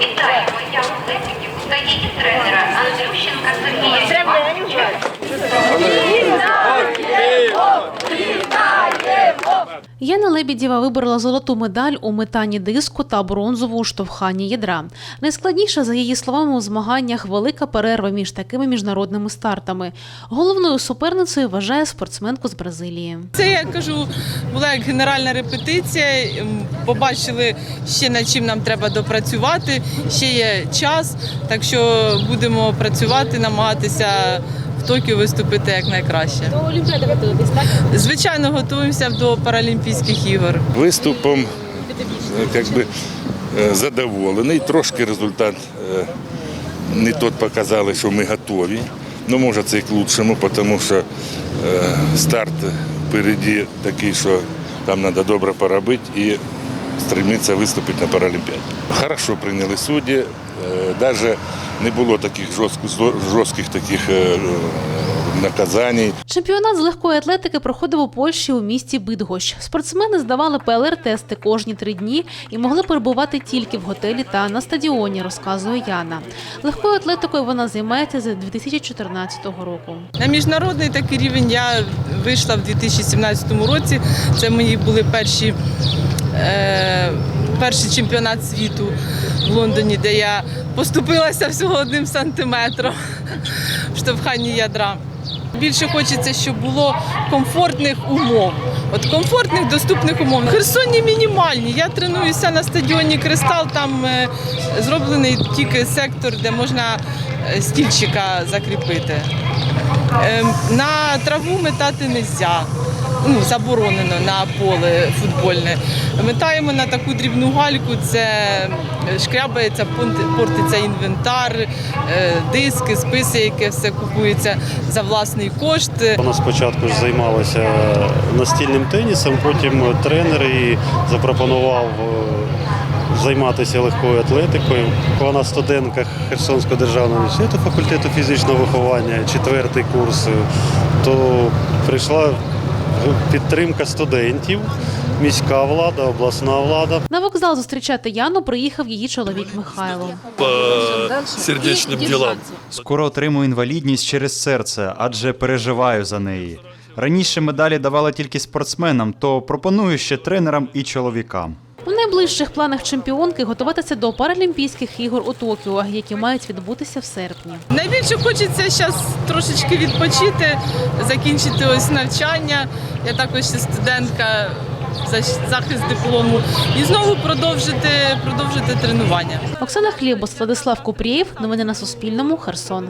Вітаємо я Лебедєву та її тренера Андрющенка Сергія. Яна Лебідєва виборола золоту медаль у метанні диску та бронзову у штовханні ядра. Найскладніше, за її словами, у змаганнях велика перерва між такими міжнародними стартами. Головною суперницею вважає спортсменку з Бразилії. Це я кажу, була як генеральна репетиція. Побачили ще над чим нам треба допрацювати. Ще є час, так що будемо працювати, намагатися в Токіо виступити як найкраще. До Олімпіади готуєтесь, так? Звичайно, готуємося до Паралімпійських ігор. Виступом е, як би, е, задоволений. Трошки результат е, не тот показали, що ми готові. Ну, може, це і к лучшому, тому що е, старт впереді такий, що там треба добре поробити і стремитися виступити на Паралімпіаді. Хорошо прийняли судді, навіть не було таких жорстких, таких е, е, наказань. Чемпіонат з легкої атлетики проходив у Польщі у місті Бидгощ. Спортсмени здавали ПЛР-тести кожні три дні і могли перебувати тільки в готелі та на стадіоні, розказує Яна. Легкою атлетикою вона займається з 2014 року. На міжнародний такий рівень я вийшла в 2017 році. Це мої були перші, перший чемпіонат світу в Лондоні, де я поступилася всього одним сантиметром в штовханні ядра. Більше хочеться, щоб було комфортних умов. От комфортних, доступних умов. Херсоні мінімальні. Я тренуюся на стадіоні Кристал, там е, зроблений тільки сектор, де можна е, стільчика закріпити. Ем, На траву метати не можна. Ну, заборонено на поле футбольне. Метаємо на таку дрібну гальку, це шкрябається, портиться інвентар, е, диски, списи, яке все купується за власний кошт. Вона спочатку ж займалася настільним тенісом, потім тренер їй запропонував е, займатися легкою атлетикою. Вона студентка Херсонського державного університету факультету фізичного виховання, четвертий курс, е, то прийшла підтримка студентів, міська влада, обласна влада. На вокзал зустрічати Яну приїхав її чоловік Михайло. по сердечним ділам. Скоро отримую інвалідність через серце, адже переживаю за неї. Раніше медалі давали тільки спортсменам, то пропоную ще тренерам і чоловікам. У найближчих планах чемпіонки готуватися до Паралімпійських ігор у Токіо, які мають відбутися в серпні. Найбільше хочеться зараз трошечки відпочити, закінчити ось навчання. Я також ще студентка за захист диплому і знову продовжити, продовжити тренування. Оксана Хлібос, Владислав Купрієв. Новини на Суспільному. Херсон.